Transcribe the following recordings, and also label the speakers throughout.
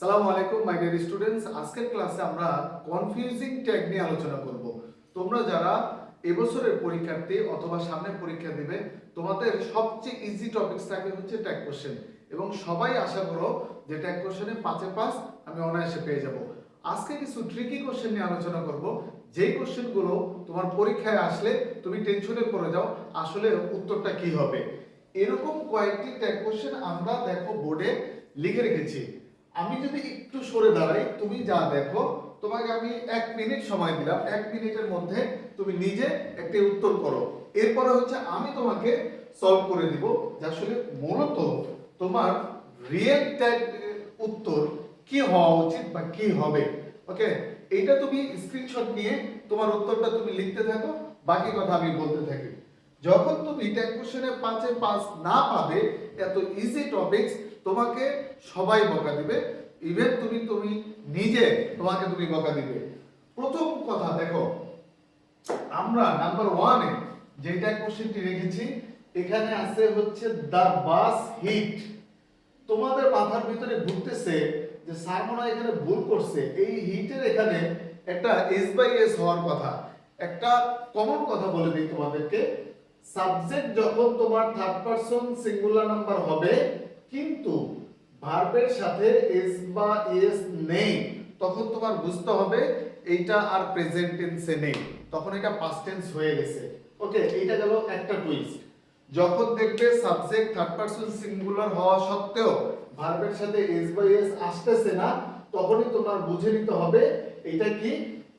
Speaker 1: সালামু আলাইকুম my dear students আজকের ক্লাসে আমরা কনফিউজিং ট্যাগ নিয়ে আলোচনা করব। তোমরা যারা এবছরের পরীক্ষার্থী অথবা সামনে পরীক্ষা দিবে, তোমাদের সবচেয়ে ইজি টপিকস থাকে হচ্ছে ট্যাগ কোশ্চেন এবং সবাই আশা করো যে ট্যাগ কোশ্চেনে পাঁচে পাস আমি অনায়াসে পেয়ে যাব। আজকে কিছু ট্রিকি কোশ্চেন নিয়ে আলোচনা করব। যেই কোশ্চেনগুলো তোমার পরীক্ষায় আসলে তুমি টেনশনে পড়ে যাও, আসলে উত্তরটা কি হবে? এরকম কয়েকটি ট্যাগ কোশ্চেন আমরা দেখো বোর্ডে লিখে রেখেছি। আমি যদি একটু সরে দাঁড়াই, তুমি যা দেখো, তোমাকে আমি এক মিনিট সময় দিলাম, এক মিনিটের মধ্যে তুমি নিজে একটি উত্তর করো। এরপরে হচ্ছে আমি তোমাকে সলভ করে দিব যে আসলে মূলত তোমার রিয়েল ট্যাগ উত্তর কি হওয়া উচিত বা কি হবে। ওকে এইটা তুমি স্ক্রিনশট নিয়ে তোমার উত্তরটা তুমি লিখতে থাকো, বাকি কথা আমি বলতে থাকি। যখন তুমি ট্যাগ কোশ্চেনে পাঁচে পাস না পাবে, এত ইজি টপিকস তোমাকে সবাই বকা দিবে। ইভেন তুমি তুমি নিজে তোমাকে তুমি বকা দিবে। প্রথম কথা, দেখো, আমরা নাম্বার ওয়ানে যেটা কোশ্চেনটি রেখেছি, এখানে আছে হচ্ছে দা বাস হিট তোমাদের মাথার ভিতরে ঘুরতেছে যে স্যার মনে হয় এখানে ভুল করছে। এই হিটের এখানে একটা এস বাই এস হওয়ার কথা। একটা কমন কথা বলে দিই তোমাদেরকে। সাবজেক্ট যখন তোমার থার্ড পারসন সিঙ্গুলার নাম্বার হবে কিন্তু ভার্বের সাথে এস বা এস নেই, তখন তোমার বুঝতে হবে এইটা আর প্রেজেন্ট টেন্সে নেই। তখন এটা পাস্ট টেন্স হয়ে গেছে। ওকে এইটা গেল একটা টুইস্ট যখন দেখবে সাবজেক্ট থার্ড পারসন সিঙ্গুলার হওয়া সত্ত্বেও ভার্বের সাথে এস বাই এস আসতেছে না, তখনই তোমার বুঝে নিতে হবে এটা কি,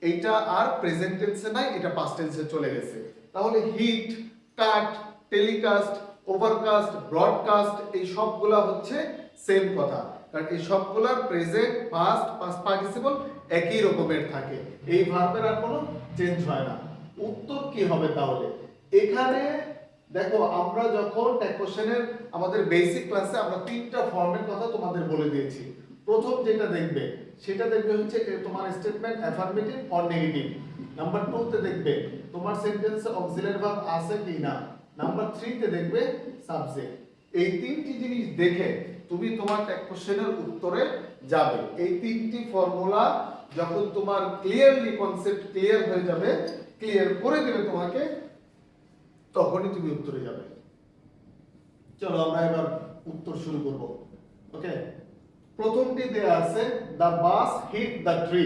Speaker 1: এইটা আর প্রেজেন্ট টেন্সে নাই, এটা পাস্ট টেন্সে চলে গেছে। তাহলে hit cut telecast overcast broadcast এই সবগুলা হচ্ছে সেম কথা। কারণ এই সবগুলার প্রেজেন্ট পাস্ট পাস্ট পার্টিসিপল একই রকমের থাকে। এই ভার্বের আর কোনো চেঞ্জ হয় না। উত্তর কি হবে তাহলে? এখানে দেখো, আমরা যখন ট্যাগ কোশ্চেনের আমাদের বেসিক ক্লাসে আমরা তিনটা ফর্মের কথা তোমাদের বলে দিয়েছি। প্রথম যেটা দেখবে, সেটা দেখবে হচ্ছে তোমার statement affirmative or negative number two তে দেখবে, তোমার সেন্টেন্সে অক্সিলারি ভার্ব আছে কি না? নাম্বার থ্রিতে দেখবে সাবজেক্ট এই তিনটি জিনিস দেখে তুমি তোমার এক কোশ্চেনের উত্তরে যাবে। এই তিনটি ফর্মুলা যখন তোমার ক্লিয়ারলি কনসেপ্ট ক্লিয়ার হয়ে যাবে ক্লিয়ার করে দেবে তোমাকে, তখনই তুমি উত্তরে যাবে। চলো আমরা এবার উত্তর শুরু করব। ওকে প্রথমটি দেয়া আছে দা বাস হিট দা ট্রি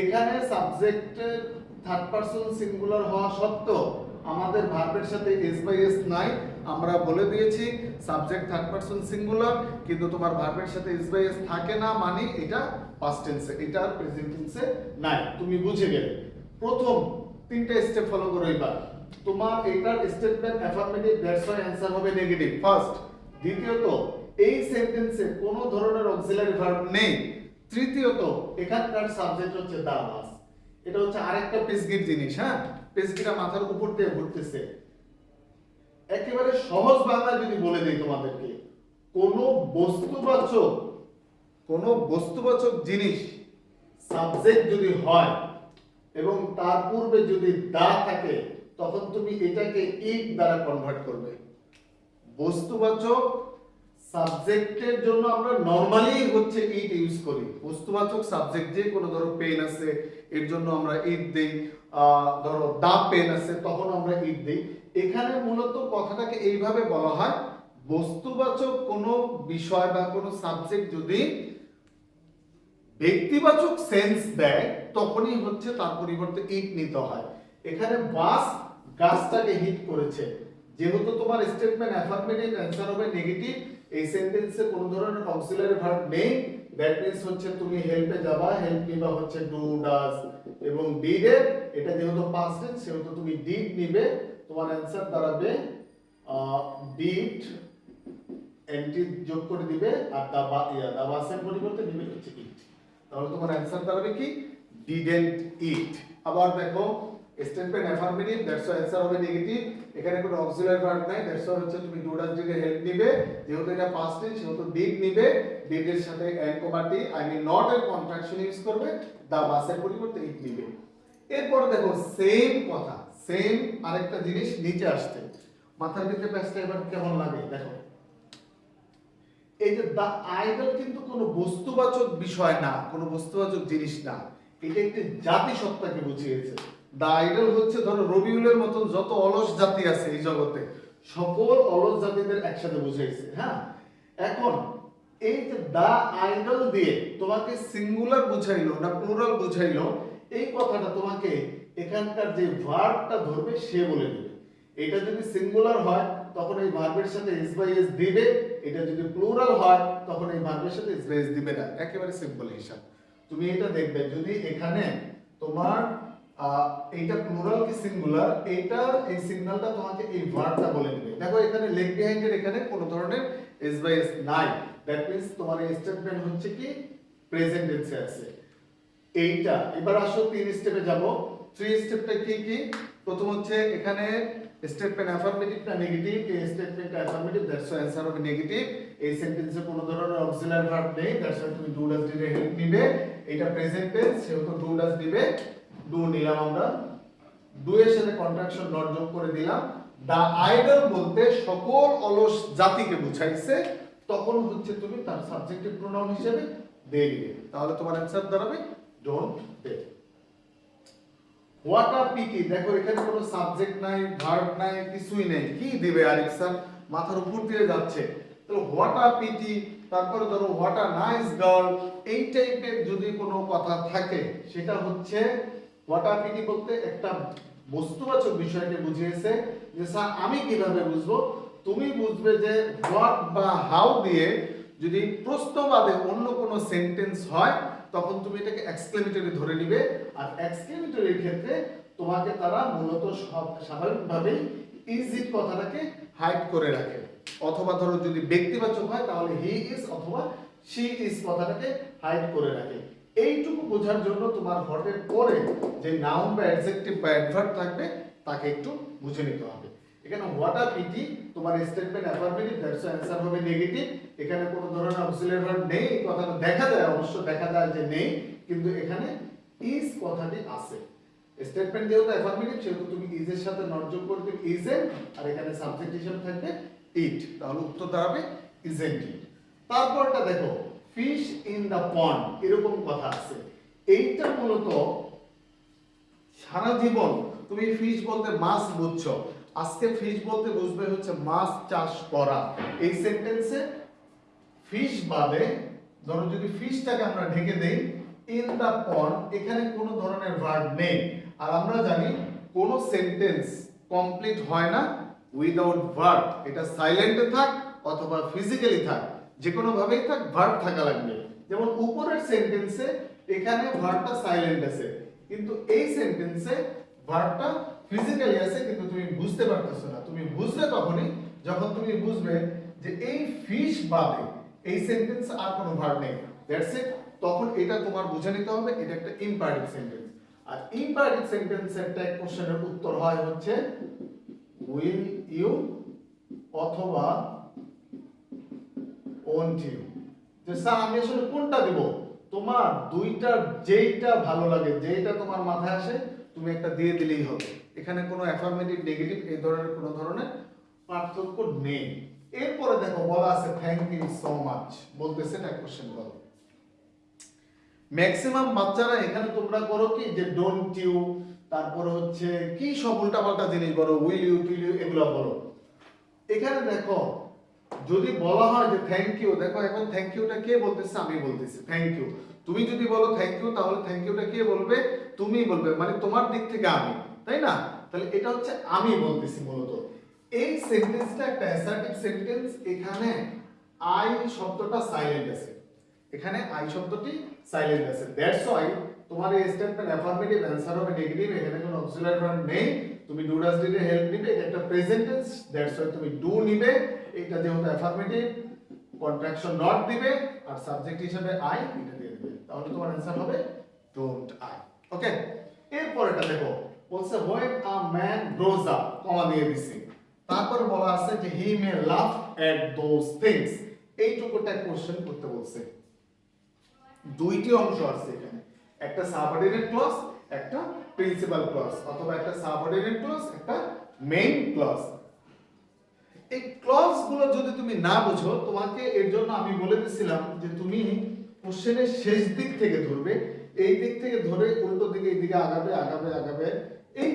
Speaker 1: এখানে সাবজেক্টের থার্ড পারসন সিঙ্গুলার হওয়া সত্ত্বেও আমাদের ভার্বের সাথে এস বাই এস নাই। আমরা বলে দিয়েছি সাবজেক্ট থার্ড পারসন সিঙ্গুলার কিন্তু তোমার ভার্বের সাথে এস বাই এস থাকে না মানে এটা পাস্ট টেন্সে এটা প্রেজেন্ট টেন্সে নাই। তুমি বুঝে গেলে। প্রথম তিনটা স্টেপ ফলো করো এবার। তোমার এটার statement affirmative that's why answer হবে নেগেটিভ ফার্স্ট দ্বিতীয়ত, এই সেন্টেন্সে কোনো ধরনের অক্সিলারি ভার্ব নেই। তৃতীয়ত, এখানকার সাবজেক্ট হচ্ছে দা এটা হচ্ছে আরেকটা পেসগিট জিনিস হ্যাঁ? পেসগিটা মাথার উপর দিয়ে ঘুরতেছে। একেবারে সহজ বাংলা যদি বলে দেই তোমাদেরকে, কোন বস্তুবাচক কোন বস্তুবাচক জিনিস সাবজেক্ট যদি হয় এবং তার পূর্বে যদি দা থাকে, তখন তুমি এটাকে ইট দ্বারা কনভার্ট করবে। বস্তুবাচক সাবজেক্টের জন্য আমরা নরমালি হচ্ছে ইট ইউজ করি। বস্তুবাচক সাবজেক্ট যে কোনো ধরো পেন আছে, এর জন্য আমরা ইট দিই। ধরো দা পেন আছে, তখন আমরা ইট দিই। এখানে মূলত কথাটাকে এইভাবে বলা হয়, বস্তুবাচক কোনো বিষয় বা কোনো সাবজেক্ট যদি ব্যক্তিবাচক সেন্স দেয়, তখনই হচ্ছে তার পরিবর্তে ইট নিতে হয়। এখানে বাস গাছটাকে হিট করেছে। যেহেতু তোমার স্টেটমেন্ট অ্যাফার্মেটিভ অ্যান্সার হবে নেগেটিভ এই সেন্টেন্সে কোনো ধরনের অক্সিলারি ভার্ব নেই। দ্যাট মিন্স হচ্ছে তুমি হেল্পে যাবা হেল্প নিবা হচ্ছে ডু ডাজ এবং ডিড এর এটা যেহেতু পাস্ট টেন্স সেহেতু তুমি ডিড নিবে। তোমার অ্যান্সার দাঁড়াবে ডিড এন্টি যোগ করে দিবে আর দা বা ইয়া দা বাসের পরিবর্তে দিবে হচ্ছে ইট তাহলে তোমার অ্যান্সার দাঁড়াবে কি? ডিডেন্ট ইট আবার দেখো স্টেটমেন্ট অ্যাফার্মেটিভ দ্যাটস অ্যান্সার হবে নেগেটিভ এখানে কোনো অক্সিলারি ভার্ব নাই দ্যাটস হচ্ছে তুমি ডু ডাজ হেল্প নিবে। যেহেতু এটা পাস্ট টেন্স সেহেতু ডিড নিবে। ডিড এর সাথে N comma T I mean not এর কন্ট্রাকশন ইউজ করবে দা বাসের পরিবর্তে ইট নিবে। এরপর দেখো সেম কথা সেম আরেকটা জিনিস নিচে আসছে। মাথার ভিতরে প্যাচটা এবার কেমন লাগে? দেখো। এই যে দা আইডল কিন্তু কোনো বস্তুবাচক বিষয় না, কোনো বস্তুবাচক জিনিস না। এটা একটি জাতিসত্তাকে বুঝিয়েছে। দা আইডল হচ্ছে ধরো রবিউলের মতন যত অলস জাতি আছে এই জগতে, সকল অলস জাতিদের একসাথে বুঝিয়েছে হ্যাঁ? এখন এই যে দা আইডল দিয়ে তোমাকে সিঙ্গুলার বুঝাইলো না প্লুরাল বুঝাইলো, এই কথাটা তোমাকে এখানকার যে ভার্বটা ধরবে সে বলে দিবে। এটা যদি সিঙ্গুলার হয়, তখন এই ভার্বের সাথে এস বাই এস দিবে। এটা যদি প্লুরাল হয়, তখন এই ভার্বের সাথে এস বাই এস দিবে না। একেবারে সিম্পল হিসাব। তুমি এটা দেখবে, যদি এখানে তোমার এইটা প্লুরাল কি সিঙ্গুলার এইটা, এই সিগন্যালটা তোমাকে এই ভার্বটা বলে দিবে। দেখো, এখানে লেগ বিহাইন্ডের এখানে কোনো ধরনের এস বাই এস নাই। দ্যাট মিন্স তোমার এই স্টেটমেন্ট হচ্ছে কি? প্রেজেন্ট টেন্সে আছে। এইটা, এবার আসো তিন স্টেপে যাব। থ্রি স্টেপটা কি কি? প্রথম হচ্ছে এখানে স্টেটমেন্ট অ্যাফার্মেটিভ না নেগেটিভ এই statement affirmative that's why answer হবে নেগেটিভ এই সেন্টেন্সে কোনো ধরনের অক্সিলারি ভার্ব নেই দ্যাটস ওয়াই তুমি ডু ডাজ ডির হেল্প নিবে। এটা প্রেজেন্ট টেন্স সেহেতু ডু ডাজ দিবে। ডু নিলাম আমরা। ডু এর সাথে কন্ট্রাকশন নট যোগ করে দিলাম। দা আইডল বলতে সকল অলস জাতিকে বুঝাইছে, তখন হচ্ছে তুমি তার সাবজেক্টিভ প্রোনাউন হিসেবে তাহলে তোমার অ্যানসার দাঁড়াবে don't they what are PT দেখো, এখানে কোনো সাবজেক্ট নাই ভার্ব নাই, কিছুই নেই। কি দিবে আরিফ স্যার মাথার উপর দিয়ে যাচ্ছে। তাহলে হোয়াট আর পিটি তারপরে ধরো হোয়াট আর নাইস গার্ল এই টাইপের যদি কোনো কথা থাকে, সেটা হচ্ছে হোয়াট আর পিটি বলতে একটা বস্তুবাচক বিষয়কে বুঝিয়েছে যে, স্যার, আমি কীভাবে বুঝব? তুমি বুঝবে যে হোয়াট বা হাউ দিয়ে যদি প্রশ্নবাদে অন্য কোনো সেন্টেন্স হয়, তখন তুমি এটাকে এক্সক্লেমেটরি ধরে নিবে। আর এক্সক্লেমেটরির ক্ষেত্রে তোমাকে তারা মূলত সব, স্বাভাবিকভাবেই ইজ ইট কথাটাকে হাইড করে রাখে। অথবা ধরো যদি ব্যক্তিবাচক হয়, তাহলে হি ইজ অথবা শি ইজ কথাটাকে হাইড করে রাখে। এইটুকু বোঝার জন্য তোমার হটের পরে যে নাউন বা অ্যাডজেক্টিভ বা অ্যাডভার্ব থাকবে, তাকে একটু বুঝে নিতে হবে। এখানে হোয়াট আর পিটি তোমার স্টেটমেন্ট অ্যাফার্মেটিভ দ্যাটস অ্যানসার হবে নেগেটিভ এখানে কোনো ধরনের অক্সিলারি ভার্ব নেই কথাটা দেখা যায়, অবশ্য দেখা যায় যে নেই, কিন্তু এখানে ইজ কথাটি আছে। স্টেটমেন্ট যেহেতু অ্যাফার্মেটিভ সেহেতু তুমি ইজ এর সাথে নট যোগ করে আর এখানে সাবজেক্ট হিসেবে থাকবে ইট তাহলে উত্তর দাঁড়াবে ইজেন্ট ইট তারপরটা দেখো ফিশ ইন দ্য পন্ড এরকম কথা আছে। এইটা মূলত সারা জীবন তুমি ফিশ বলতে মাছ বুঝছ। আজকে ফিশ বলতে বুঝবে হচ্ছে মাছ চাষ করা। এই সেন্টেন্সে ফিশ বাদে, ধরো যদি ফিশটাকে আমরা ঢেকে দেই ইন দ্য পন্ড এখানে কোনো ধরনের ভার্ব নেই। আর আমরা জানি কোনো সেন্টেন্স কমপ্লিট হয় না উইদাউট ভার্ব এটা সাইলেন্টে থাক অথবা ফিজিক্যালি থাক। যে কোনো ভাবেই থাক ভার্ব থাকা লাগবে। যেমন উপরের সেন্টেন্সে এখানে ভার্বটা সাইলেন্ট আছে। কিন্তু এই সেন্টেন্সে ভার্বটা ফিজিক্যালি আছে, কিন্তু তুমি বুঝতে পারতেছো না। তুমি বুঝবে তখনই যখন তুমি বুঝবে যে এই ফিশ বাদে এই সেন্টেন্স আর কোনো ভার্ব নেই। দ্যাটস ইট তখন এটা তোমার বুঝে নিতে হবে, এটা একটা ইম্পারেটিভ সেন্টেন্স আর ইম্পারেটিভ সেন্টেন্সের ট্যাগ কোশ্চেনের উত্তর হয় হচ্ছে উইল ইউ অথবা ওন্ট যে, স্যার, আমি আসলে কোনটা দিব? তোমার দুইটা, যেইটা ভালো লাগে, যেইটা তোমার মাথায় আসে, তুমি একটা দিয়ে দিলেই হবে। এখানে কোনো অ্যাফার্মেটিভ নেগেটিভ এই ধরনের কোনো ধরনের পার্থক্য নেই। এরপরে দেখো, বলা আছে থ্যাংক ইউ সো মাচ বলতেছে একটা কোশ্চেন বলো। ম্যাক্সিমাম বাচ্চারা এখানে তোমরা করো কি? যে ডোন্ট ইউ তারপরে হচ্ছে, কি সব উল্টাপাল্টা জিনিস বলো? উইল ইউ টিল ইউ এগুলো বলো। এখানে দেখো যদি বলা হয় যে থ্যাংক ইউ দেখো এখন থ্যাংক ইউটা কে বলতেছে? আমি বলতেছি থ্যাংক ইউ তুমি যদি বলো থ্যাংক ইউ তাহলে থ্যাংক ইউটা কে বলবে? তুমি বলবে মানে তোমার দিক থেকে আমি, তাই না? তাহলে এটা হচ্ছে আমি বলতেছি মূলত। এই সেন্টেন্সটা একটা অ্যাসার্টিভ সেন্টেন্স এখানে আই শব্দটা সাইলেন্ট আছে। এখানে আই শব্দটি সাইলেন্ট আছে। দ্যাটস ওয়াই তোমার এই স্টেটমেন্ট অ্যাফার্মেটিভ অ্যানসার হবে নেগেটিভ এখানে কোনো অক্সিলারি ভার্ব নেই। তুমি ডু ডাজ ডিড হেল্প নিবে, এটা একটা প্রেজেন্ট টেন্স দ্যাটস ওয়াই তুমি ডু নিবে। এটা যেহেতু অ্যাফার্মেটিভ কন্ট্রাকশন নট দিবে, আর সাবজেক্ট হিসেবে আই এটা দিয়ে দিবে। তাহলে তোমার অ্যানসার হবে ডোন্ট আই ওকে এরপরটা দেখো, বলছে when a man grows up comma দিয়ে দিছি তারপর বলা আছে যে he may love at those things এইটুকুটা question করতে বলছে। দুইটি অংশ আছে এখানে। একটা সাবঅর্ডিনেট ক্লজ একটা প্রিন্সিপাল ক্লজ অথবা একটা সাবঅর্ডিনেট ক্লজ একটা মেইন ক্লজ এই ক্লজগুলো যদি তুমি না বুঝো, তোমাকে এর জন্য আমি বলে দিছিলাম যে তুমি কোশ্চেনের শেষ দিক থেকে ধরবে, এই দিক থেকে ধরে উল্টো দিকে, এই দিকে আগাবে আগাবে আগাবে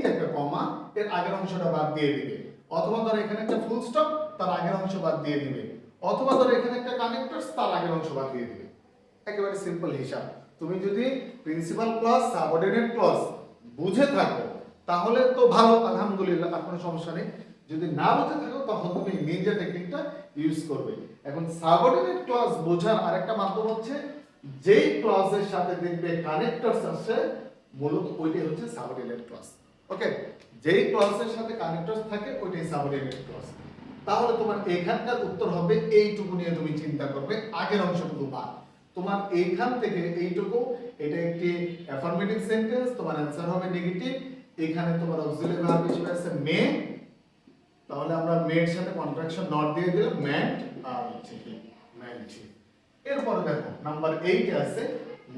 Speaker 1: একটা কমা এর আগের অংশটা বাদ দিয়ে দিবে। অথবা ধর এখানে একটা ফুল স্টপ তার আগের অংশ বাদ দিয়ে দিবে। অথবা ধর এখানে একটা তার আগের অংশ বাদ দিয়ে দিবে। একেবারে সিম্পল হিসাব। তুমি যদি প্রিন্সিপাল ক্লজ সাবঅর্ডিনেট বুঝে থাকো, তাহলে তো ভালো, আলহামদুলিল্লাহ, আর কোনো সমস্যা নেই। যদি না বুঝে থাকো, তখন তুমি নিনজা টেকনিকটা ইউজ করবে। এখন সাবঅর্ডিনেট ক্লজ বোঝার আরেকটা মাধ্যম হচ্ছে, যেই ক্লজের সাথে দেখবে কানেক্টরস আছে, মূলত ওইটাই হচ্ছে সাবঅর্ডিনেট ক্লজ ওকে যেই ক্লজের সাথে কানেক্টরস থাকে, ওইটাই সাবঅর্ডিনেট ক্লজ তাহলে তোমার এখানকার উত্তর হবে, এইটুকু নিয়ে তুমি চিন্তা করবে, আগের অংশটুকু বাদ। তোমার এইখান থেকে এইটুকু, এটা একটি অ্যাফার্মেটিভ সেন্টেন্স তোমার অ্যান্সার হবে নেগেটিভ এখানে তোমার অক্সিলারি ভার্ব হিসেবে আছে মে তাহলে আমরা মেড সাথে কন্ট্রাকশন নট দিয়ে দিলাম ম্যান্ট আর হচ্ছে কি ম্যান্ট এরপরে দেখো নাম্বার 8 আছে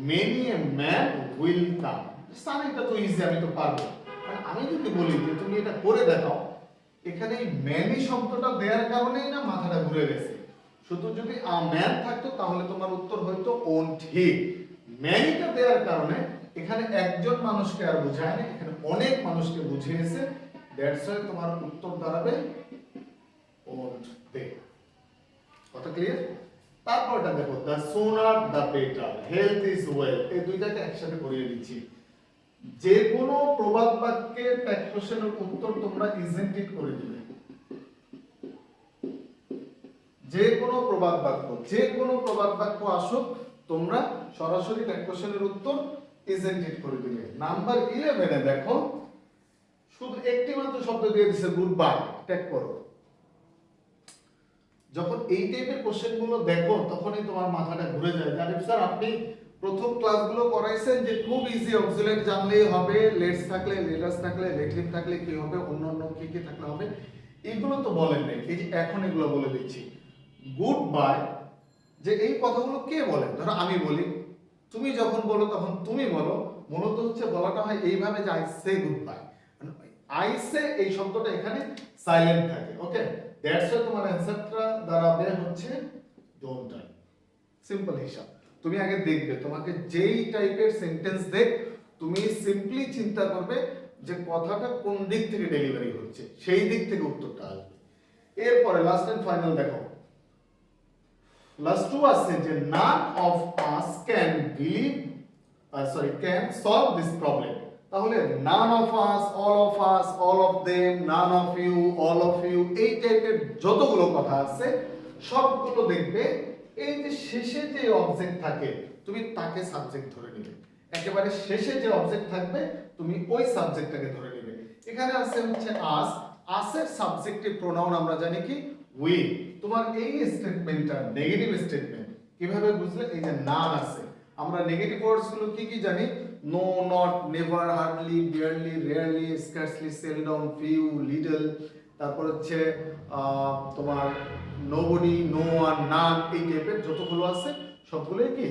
Speaker 1: many a man will come sun এটা তো ইজি আমি তো পারব। আমি যদি বলি যে তুমি এটা করে দেখাও, এখানে এই ম্যানি শব্দটা দেওয়ার কারণেই না মাথাটা ঘুরে গেছে। শুধু যদি আ ম্যান থাকতো, তাহলে তোমার উত্তর হয়তো ওন ঠিক। ম্যানিটা দেওয়ার কারণে এখানে একজন মানুষকে আর বোঝায় না এখানে অনেক মানুষকে বুঝিয়েছে। দ্যাটস ওয়াই তোমার উত্তর দাঁড়াবে ওন্ট দে কথা ক্লিয়ার তারপরটা দেখো the sooner the better health is wealth এই দুইটাকে একসাথে করিয়ে দিচ্ছি। যে কোনো প্রবাদ ট্যাগ কোশ্চেনের উত্তর তোমরা ইজেন্ট ইট করে দিবে। যে কোনো প্রবাদ বাক্য, যে কোনো প্রবাদ বাক্য আসুক, তোমরা সরাসরি ট্যাগ কোশ্চেনের উত্তর ইজেন্ট ইট করে দিবে নাম্বার 11 এ দেখো শুধু একটি মাত্র শব্দ দিয়ে দিছে গুড বাই ট্যাগ করো। যখন এই টাইপের কোশ্চেনগুলো দেখো, তখনই তোমার মাথাটা ঘুরে যায়। জানিস স্যার, আপনি প্রথম ক্লাসগুলো করাইছেন যে খুব ইজি অক্সিলারি জানলেই হবে লেটস থাকলে লেটাস থাকলে লেটিভ থাকলে কি হবে, অন্য অন্য কি কি থাকলে হবে, এগুলো তো বলেন নাই। এই যে এখন এগুলো বলে দিচ্ছি। গুড বাই যে এই কথাগুলো কে বলে? ধরো আমি বলি। তুমি যখন বলো, তখন তুমি বলো। মূলত হচ্ছে বলাটা হয় এইভাবে যে I say goodbye I say এই শব্দটা এখানে সাইলেন্ট থাকে ওকে দ্যাটস ওয়াই তোমার অ্যানসারটা দাঁড়াবে হচ্ছে ডোন্ট টাই সিম্পল হিসাব। তুমি আগে দেখবে, তোমাকে যেই টাইপের সেন্টেন্স দেখ, তুমি সিম্পলি চিন্তা করবে যে কথাটা কোন দিক থেকে ডেলিভারি হচ্ছে, সেই দিক থেকে উত্তরটা আসবে। এরপরে লাস্ট এন্ড ফাইনাল দেখো। লাস্ট টু আছে যে none of us can believe sorry can solve this problem তাহলে none of us all of us all of them none of you all of you এই টাইপের যতগুলো কথা আছে, সবগুলো দেখবে এই যে শেষে যে অবজেক্ট থাকে, তুমি তাকে সাবজেক্ট ধরে নেবে। একেবারে শেষে যে অবজেক্ট থাকবে, তুমি ওই সাবজেক্টটাকে ধরে নেবে। এখানে আছে হচ্ছে আস আসের সাবজেক্টিভ প্রোনাউন আমরা জানি কি? উই তোমার এই স্টেটমেন্টটা নেগেটিভ স্টেটমেন্ট কীভাবে বুঝলে? এই যে নান আছে। আমরা নেগেটিভ ওয়ার্ডসগুলো কি কি জানি? No not never hardly barely rarely scarcely seldom few little তারপর হচ্ছে তোমার নোবডি নো আর নান এই টাইপের যতগুলো আছে, সবগুলোই কি?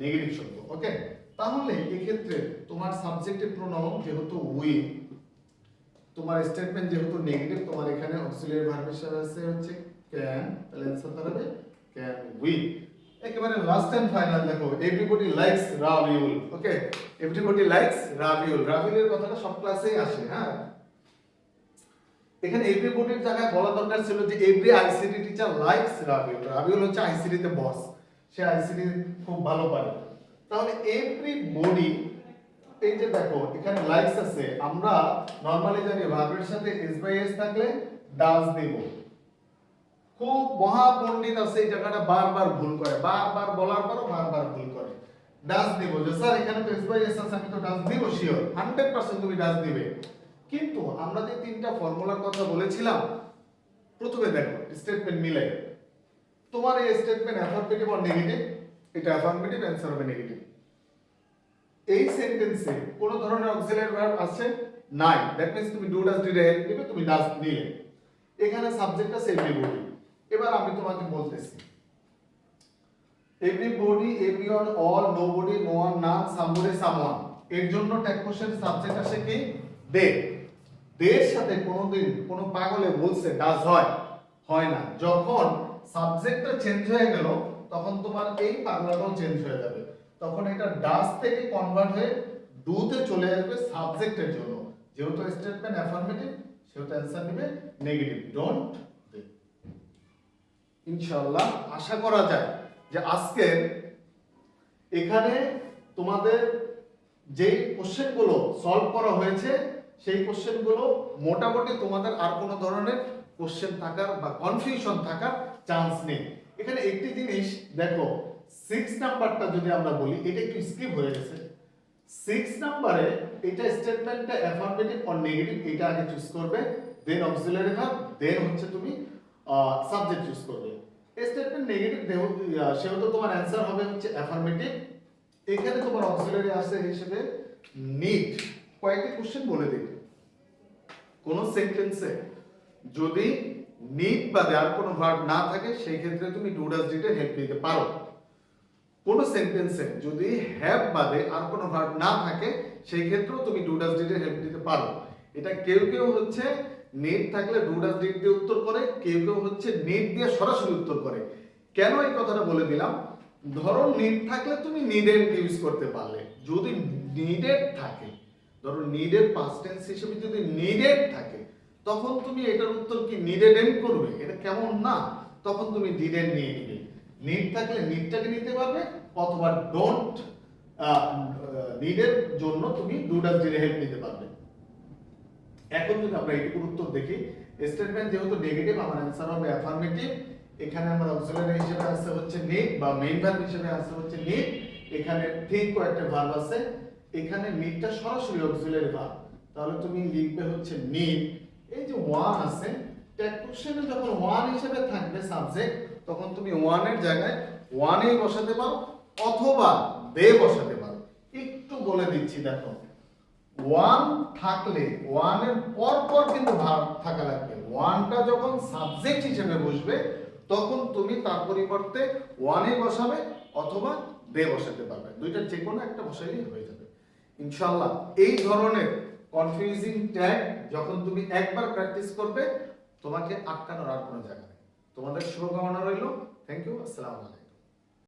Speaker 1: নেগেটিভ শব্দ ওকে তাহলে এক্ষেত্রে তোমার সাবজেক্টিভ প্রোনাউন যেহেতু উই তোমার স্টেটমেন্ট যেহেতু নেগেটিভ তোমার এখানে অক্সিলিয়ারি ভার্ব হিসেবে আছে হচ্ছে ক্যান তাহলে অ্যানসার দাঁড়াবে ক্যান উই একেবারে লাস্ট এন্ড ফাইনাল দেখো everybody likes Raviul okay everybody likes Raviul Raviul কথাটা সব ক্লাসেই আসে হ্যাঁ? এখানে এভরিবডির জায়গায় বলা দরকার ছিল যে every ICT teacher likes Raviul Raviul হচ্ছে আইসিটি তে বস সে আইসিটি খুব ভালো পারে। তাহলে এভরি বডি এই যে দেখো, এখানে লাইকস আছে, আমরা নরমালি জানি ভার্বের সাথে এস বাই এস থাকলে ডাজ দেব। খুব মহা পণ্ডিত আছে এই জায়গাটা, বারবার ভুল করে। বারবার বলার পরও বারবার ভুল করে। ডাজ দিব। যে স্যার, এখানে তো এস বাই এস আছে, আমি তো ডাজ দিব শিওর হান্ড্রেড পার্সেন্ট তুমি ডাজ দিবে। কিন্তু আমরা যে তিনটা ফর্মুলার কথা বলেছিলাম, প্রথমে দেখো স্টেটমেন্ট মিলে। তোমার এই স্টেটমেন্ট অ্যাফার্মেটিভ আর নেগেটিভ এটা অ্যাফার্মেটিভ অ্যান্সার হবে নেগেটিভ এই সেন্টেন্সে কোন ধরনের অক্সিলারি ভার্ব আছে? নাই। দ্যাট মিন্স তুমি ডু ডাজ ডিড হেল্প তুমি ডাজ নিলে। এখানে সাবজেক্টটা আছে এভরিবডি এবার আমি তোমাকে বলতেছি। Everybody everyone all nobody no one none somebody someone এর জন্য ট্যাগ কোশ্চেন সাবজেক্ট আসে কি? দে। দের সাথে কোনোদিন কোনো পাগলে বলছে, ডাজ হয়? হয় না। যখন সাবজেক্টটা চেঞ্জ হয়ে গেল, তখন তোমার এই পাগলাটাও চেঞ্জ হয়ে যাবে। তখন এটা ডাস থেকে কনভার্ট হয়ে ডুতে চলে আসবে সাবজেক্টের জন্য। যেহেতু স্টেটমেন্ট অ্যাফার্মেটিভ সেহেতু অ্যান্সার নেবে নেগেটিভ ডোন্ট ইনশাআল্লাহ আশা করা যায় যে আজকে এখানে তোমাদের যে কোশ্চেনগুলো সলভ করা হয়েছে, সেই কোশ্চেনগুলো মোটামুটি তোমাদের আর কোনো ধরনের কোশ্চেন থাকার বা কনফিউশন থাকার চান্স নেই। এখানে একটি জিনিস দেখো সিক্স নাম্বারটা যদি আমরা বলি, এটা একটু স্কিপ হয়ে গেছে। সিক্স নাম্বারে এটা স্টেটমেন্টটা অ্যাফার্মেটিভ অর নেগেটিভ এটা আগে চুজ করবে দেন অক্সিলারি ভার্ব দেন হচ্ছে তুমি সাবজেক্ট চুজ করবে। স্টেটমেন্ট নেগেটিভ সেহেতু তোমার অ্যান্সার হবে হচ্ছে অ্যাফার্মেটিভ এখানে তোমার অক্সিলারি আছে হিসেবে নিড কয়েকটি কোশ্চেন বলে দিই। কোন সেন্টেন্সে যদি নিড বাদে আর কোনো ভার্ব না থাকে, সেই ক্ষেত্রে তুমি ডু ডাজ ডিড হেল্প নিতে পারো। কোন সেন্টেন্সে যদি হ্যাভ বাদে আর কোনো ভার্ব না থাকে, সেই ক্ষেত্রেও তুমি ডু ডাজ হেল্প নিতে পারো। এটা কেউ কেউ হচ্ছে নেট থাকলে ডু ডাজ দিয়ে উত্তর করে, কেউ কেউ হচ্ছে নেট দিয়ে সরাসরি উত্তর করে। কেন এই কথাটা বলে দিলাম? ধরো নিড থাকলে তুমি নিডেড ইউজ করতে পারলে। যদি নিডেড থাকে ধরো নিডের পাস্ট টেন্স হিসেবে যদি নিডেড থাকে, তখন তুমি এটার উত্তর কি নিডেড এন্ড করবে? এটা কেমন না? তখন তুমি ডিডেড নিয়ে নিবে নিড থাকলে নিডটাকে নিতে পারবে, অথবা ডোন্ট নিডের জন্য তুমি ডু ডাজ হেল্প নিতে পারবে। এখন যদি আমরা এইটুকুর উত্তর দেখি স্টেটমেন্ট যেহেতু নেগেটিভ আমার অ্যান্সার হবে অ্যাফার্মেটিভ এখানে আমার অক্সিলারি হিসেবে আছে হচ্ছে নিড বা মেইন ভার্ব হিসেবে আছে হচ্ছে নিড এখানে ঠিক কয়েকটা ভার্ব আছে, এখানে নিডটা সরাসরি অক্সিলারি ভার্ব তাহলে তুমি লিখবে হচ্ছে নিড এই যে ওয়ান আছে ট্যাগ কোশ্চেনে যখন ওয়ান হিসেবে থাকবে সাবজেক্ট তখন তুমি ওয়ানের জায়গায় ওয়ানেই বসাতে পারো অথবা দে বসাতে পারো। একটু বলে দিচ্ছি, দেখো। ওয়ান থাকলে ওয়ানের পর পর কিন্তু ভাব থাকা লাগবে। ওয়ানটা যখন সাবজেক্ট হিসেবে বসবে, তখন তুমি তার পরিবর্তে ওয়ানে বসাবে অথবা দে বসাতে পারবে। দুইটা যে কোনো একটা বসাইলেই হয়ে যাবে। ইনশাল্লাহ এই ধরনের কনফিউজিং ট্যাগ যখন তুমি একবার প্র্যাকটিস করবে, তোমাকে আটকানোর আর কোনো জায়গা নেই। তোমাদের শুভকামনা রইল। থ্যাংক ইউ আসসালামু আলাইকুম।